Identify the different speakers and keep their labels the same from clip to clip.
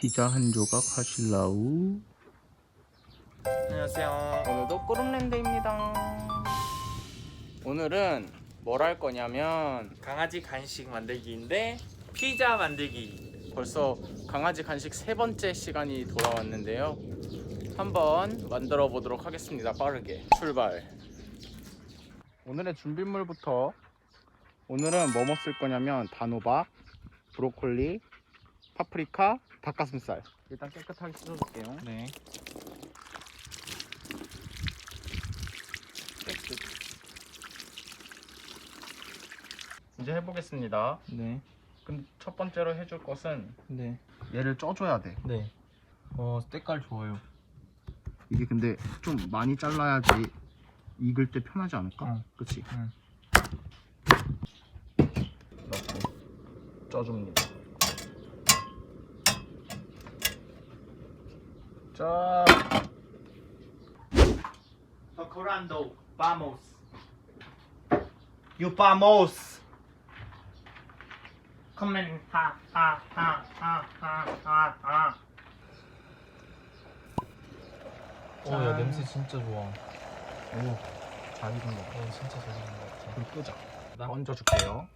Speaker 1: 피자 한 조각 하실라우?
Speaker 2: 안녕하세요. 오늘도 꾸rum랜드입니다. 오늘은 뭘 할 거냐면 강아지 간식 만들기인데 피자 만들기. 벌써 강아지 간식 세 번째 시간이 돌아왔는데요. 한번 만들어 보도록 하겠습니다. 빠르게 출발. 오늘의 준비물부터 오늘은 뭐 먹을 거냐면 단호박, 브로콜리, 파프리카, 닭가슴살. 일단 깨끗하게 씻어줄게요.
Speaker 1: 네.
Speaker 2: 깨끗. 이제 해보겠습니다.
Speaker 1: 네.
Speaker 2: 근데 첫 번째로 해줄 것은
Speaker 1: 네.
Speaker 2: 얘를 쪄줘야 돼.
Speaker 1: 네. 어, 색깔 좋아요.
Speaker 2: 이게 근데 좀 많이 잘라야지 익을 때 편하지 않을까?
Speaker 1: 응.
Speaker 2: 그치?
Speaker 1: 응.
Speaker 2: 넣고 쪄줍니다. 짜.
Speaker 3: Tocurando, vamos. You vamos. Come in, ha, ha, ha, ha, ha, ha, ha.
Speaker 1: 어, 야, 냄새 진짜 좋아.
Speaker 2: 오, 잘 익은 거.
Speaker 1: 어, 진짜 잘 익은 것 같아.
Speaker 2: 불 끄자.
Speaker 1: 나?
Speaker 2: 얹어줄게요.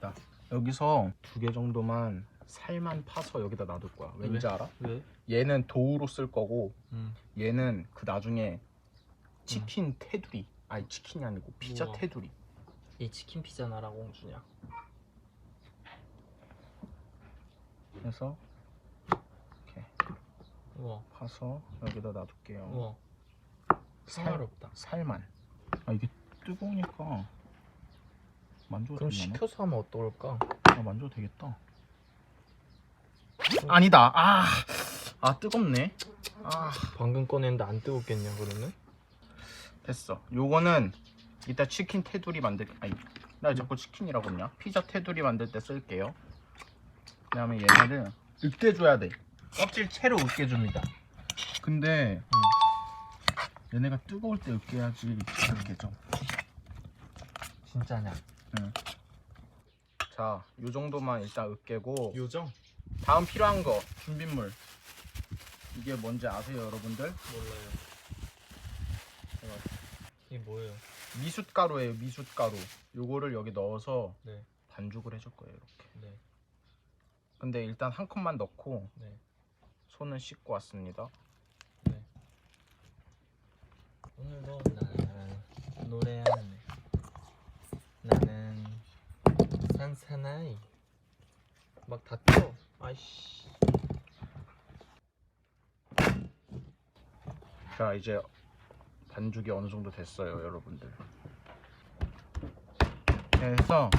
Speaker 2: 자, 여기서 두 개 정도만 살만 파서 여기다 놔둘 거야. 왠지
Speaker 1: 왜?
Speaker 2: 알아?
Speaker 1: 왜?
Speaker 2: 얘는 도우로 쓸 거고
Speaker 1: 음.
Speaker 2: 얘는 그 나중에 치킨 테두리. 아니 치킨이 아니고 피자
Speaker 1: 우와.
Speaker 2: 테두리.
Speaker 1: 이 치킨 피자 나라고 홍주냐?
Speaker 2: 해서 이렇게
Speaker 1: 우와.
Speaker 2: 파서 여기다 놔둘게요.
Speaker 1: 우와.
Speaker 2: 살,
Speaker 1: 상하롭다.
Speaker 2: 살만. 아 이게 뜨거우니까 만져도
Speaker 1: 그럼
Speaker 2: 되나?
Speaker 1: 식혀서 하면 어떨까?
Speaker 2: 아 만져도 되겠다. 아니다. 아, 아 뜨겁네. 아
Speaker 1: 방금 꺼냈는데 안 뜨겁겠냐 그러면?
Speaker 2: 됐어. 요거는 이따 치킨 테두리 만들. 아니 나 자꾸 치킨이라고 했냐? 피자 테두리 만들 때 쓸게요. 그다음에 얘네를 으깨줘야 돼. 껍질 채로 으깨줍니다. 근데 얘네가 뜨거울 때 으깨야지 잘 으깨져.
Speaker 1: 진짜냐?
Speaker 2: 자, 요 정도만 일단 으깨고
Speaker 1: 요정?
Speaker 2: 다음 필요한 거 준비물. 이게 뭔지 아세요, 여러분들?
Speaker 1: 몰라요. 이게 뭐예요?
Speaker 2: 미숫가루예요, 미숫가루. 요거를 여기 넣어서
Speaker 1: 네.
Speaker 2: 반죽을 해줄 거예요, 이렇게.
Speaker 1: 네.
Speaker 2: 근데 일단 한 컵만 넣고
Speaker 1: 네.
Speaker 2: 손은 씻고 왔습니다.
Speaker 1: 네. 오늘도 나는 노래하네. 나는 산사나이. 막 다쳐. 아이씨.
Speaker 2: 자, 이제 반죽이 어느 정도 됐어요, 여러분들. 그래서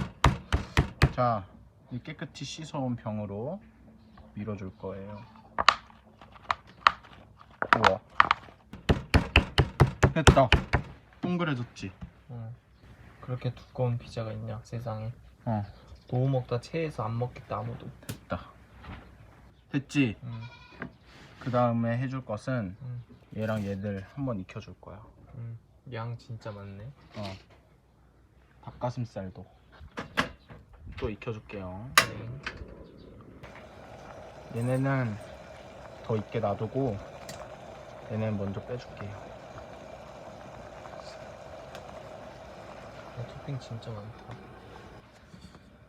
Speaker 2: 자, 이 깨끗이 씻어온 병으로 밀어줄 거예요. 우와. 됐다. 동그래졌지?
Speaker 1: 어. 그렇게 두꺼운 피자가 있냐 세상에.
Speaker 2: 어,
Speaker 1: 너무 먹다 체해서 안 먹겠다 아무도.
Speaker 2: 됐지?
Speaker 1: 응.
Speaker 2: 그 다음에 해줄 것은
Speaker 1: 응.
Speaker 2: 얘랑 얘들 한번 익혀줄 거야.
Speaker 1: 응. 양 진짜 많네.
Speaker 2: 어. 닭가슴살도 또 익혀줄게요.
Speaker 1: 네.
Speaker 2: 얘네는 더 익게 놔두고 얘네는 먼저 빼줄게요.
Speaker 1: 어, 토핑 진짜 많다.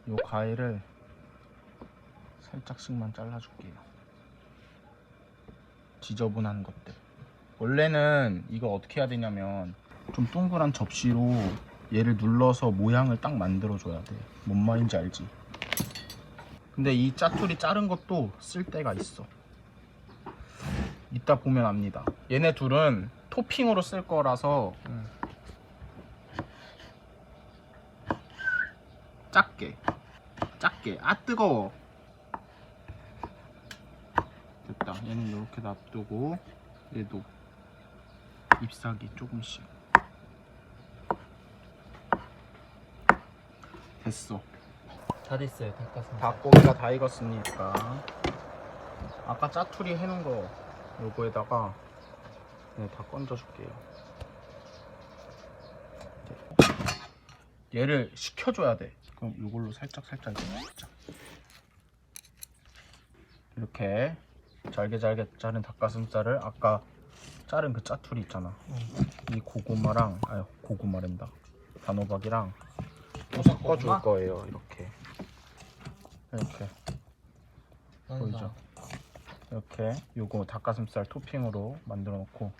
Speaker 2: 요 과일을 살짝씩만 잘라줄게요. 지저분한 것들. 원래는 이거 어떻게 해야 되냐면 좀 동그란 접시로 얘를 눌러서 모양을 딱 만들어줘야 돼. 뭔 말인지 알지? 근데 이 짜투리 자른 것도 쓸 데가 있어. 이따 보면 압니다. 얘네 둘은 토핑으로 쓸 거라서
Speaker 1: 응.
Speaker 2: 작게 작게 아 뜨거워 됐다. 얘는 이렇게 놔두고 얘도 잎사귀 조금씩. 됐어.
Speaker 1: 다 됐어요. 닭가슴살.
Speaker 2: 닭고기가 다 익었으니까. 아까 짜투리 해놓은 거 요거에다가 네, 다 건져 줄게요. 얘를 식혀줘야 돼. 그럼 이걸로 살짝 살짝 먹자. 이렇게 잘게 잘게 자른 닭가슴살을 아까 자른 그 짜투리 있잖아. 이 고구마랑 아유 고구마랜다. 단호박이랑 또 섞어줄
Speaker 1: 고구마?
Speaker 2: 거예요. 이렇게 이렇게 보이죠? 이렇게 요거 닭가슴살 토핑으로 만들어 놓고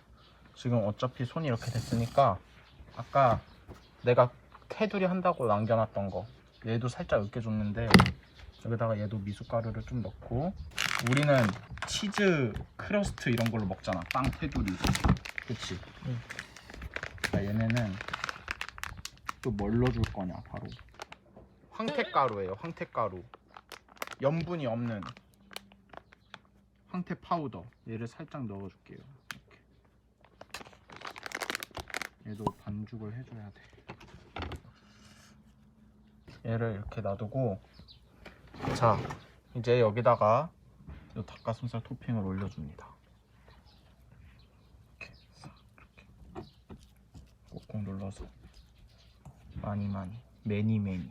Speaker 2: 지금 어차피 손이 이렇게 됐으니까 아까 내가 테두리 한다고 남겨놨던 거 얘도 살짝 으깨줬는데 여기다가 얘도 미숫가루를 좀 넣고. 우리는 치즈 크러스트 이런 걸로 먹잖아. 빵 테두리. 그치?
Speaker 1: 응.
Speaker 2: 자 얘네는 또 뭘 넣어줄 거냐 바로? 황태가루예요 황태가루. 염분이 없는 황태 파우더. 얘를 살짝 넣어줄게요 이렇게. 얘도 반죽을 해줘야 돼. 얘를 이렇게 놔두고 자 이제 여기다가 이 닭가슴살 토핑을 올려줍니다. 이렇게 싹 이렇게 꾹꾹 눌러서 많이 많이 매니 매니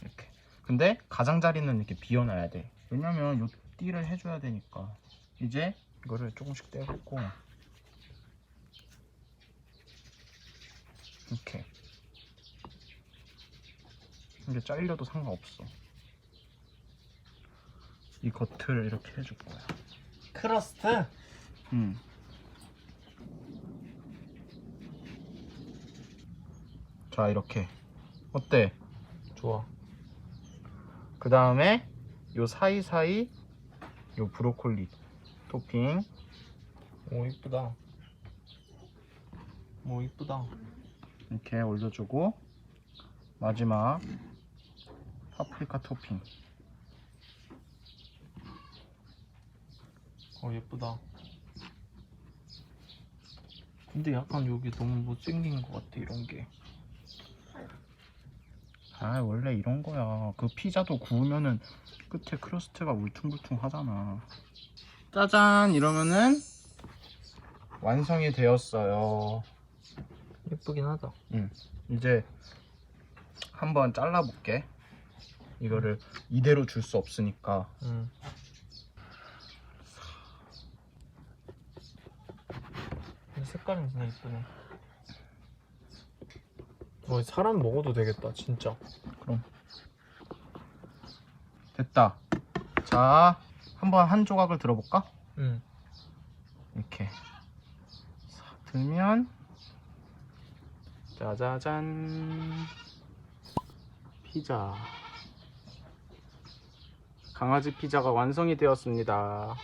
Speaker 2: 이렇게. 근데 가장자리는 이렇게 비워놔야 돼. 왜냐면 요 띠를 해줘야 되니까. 이제 이거를 조금씩 떼갖고 이렇게. 이게 잘려도 상관없어 이 겉을 이렇게 해줄 거야
Speaker 1: 크러스트?
Speaker 2: 음. 자 이렇게 어때?
Speaker 1: 좋아.
Speaker 2: 그 다음에 요 사이사이 요 브로콜리 토핑
Speaker 1: 오 이쁘다. 오 이쁘다.
Speaker 2: 이렇게 올려주고 마지막 파프리카 토핑
Speaker 1: 어 예쁘다. 근데 약간 여기 너무 못생긴 것 같아 이런 게.
Speaker 2: 아 원래 이런 거야 그 피자도 구우면은 끝에 크러스트가 울퉁불퉁 하잖아 짜잔 이러면은 완성이 되었어요
Speaker 1: 예쁘긴 하다.
Speaker 2: 이제 한번 잘라볼게 이거를 이대로 줄 수 없으니까
Speaker 1: 응. 색깔은 진짜 이쁘네. 어, 사람 먹어도 되겠다, 진짜.
Speaker 2: 됐다 자 한번 한 조각을 들어볼까?
Speaker 1: 응.
Speaker 2: 이렇게 싹 들면 짜자잔 피자 강아지 피자가 완성이 되었습니다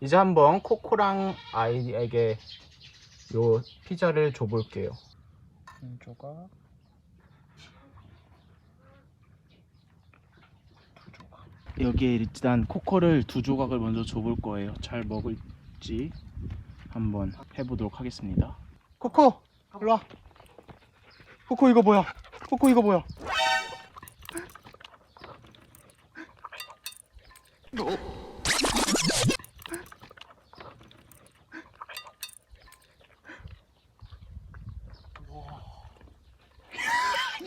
Speaker 2: 이제 한번 코코랑 아이에게 요 피자를 줘볼게요 한 조각 두 조각 여기에 일단 코코를 두 조각을 먼저 줘볼 거예요 잘 먹을지 한번 해보도록 하겠습니다. 코코, 일로 와. 코코 이거 뭐야? 코코 이거 뭐야?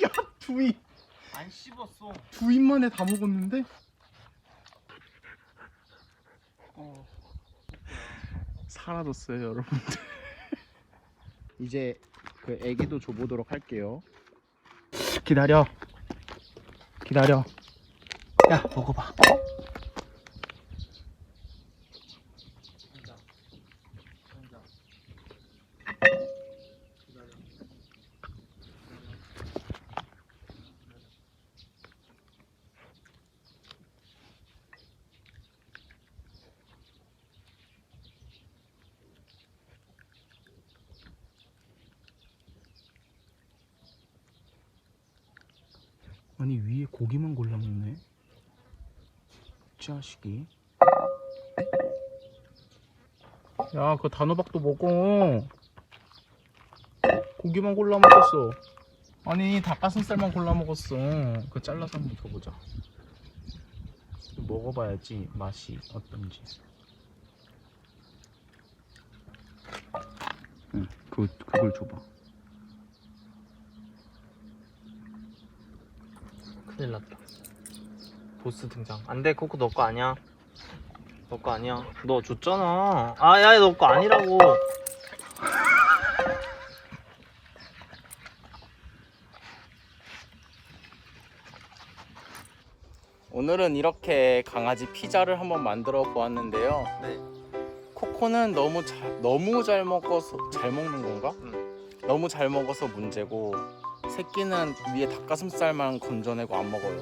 Speaker 2: 야, 두 입,
Speaker 1: 안 씹었어.
Speaker 2: 두 입만에 다 먹었는데? 사라졌어요, 여러분들. 이제 그 애기도 줘보도록 할게요. 기다려. 기다려. 야, 먹어봐. 아니 위에 고기만 골라 먹네. 자식이. 야, 그 단호박도 먹어. 고기만 골라 먹었어. 아니 닭가슴살만 골라 먹었어. 그 잘라서 한번 줘보자. 먹어봐야지 맛이 어떤지. 응, 그 그걸 줘봐.
Speaker 1: 큰일 났다. 보스 등장. 안 돼, 코코 너 거 아니야. 너 거 아니야. 너 줬잖아. 아, 야, 너 거 아니라고.
Speaker 2: 오늘은 이렇게 강아지 피자를 한번 만들어 보았는데요.
Speaker 1: 네.
Speaker 2: 코코는 너무 잘 너무 잘 먹어서 잘 먹는 건가?
Speaker 1: 응.
Speaker 2: 너무 잘 먹어서 문제고 새끼는 위에 닭가슴살만 건져내고 안 먹어요.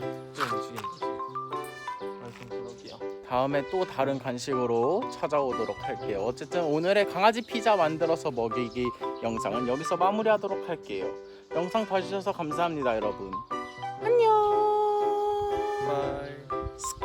Speaker 1: 블록이야.
Speaker 2: 다음에 또 다른 간식으로 찾아오도록 할게요. 어쨌든 오늘의 강아지 피자 만들어서 먹이기 영상은 여기서 마무리하도록 할게요. 영상 봐주셔서 감사합니다, 여러분. 안녕.
Speaker 1: 바이.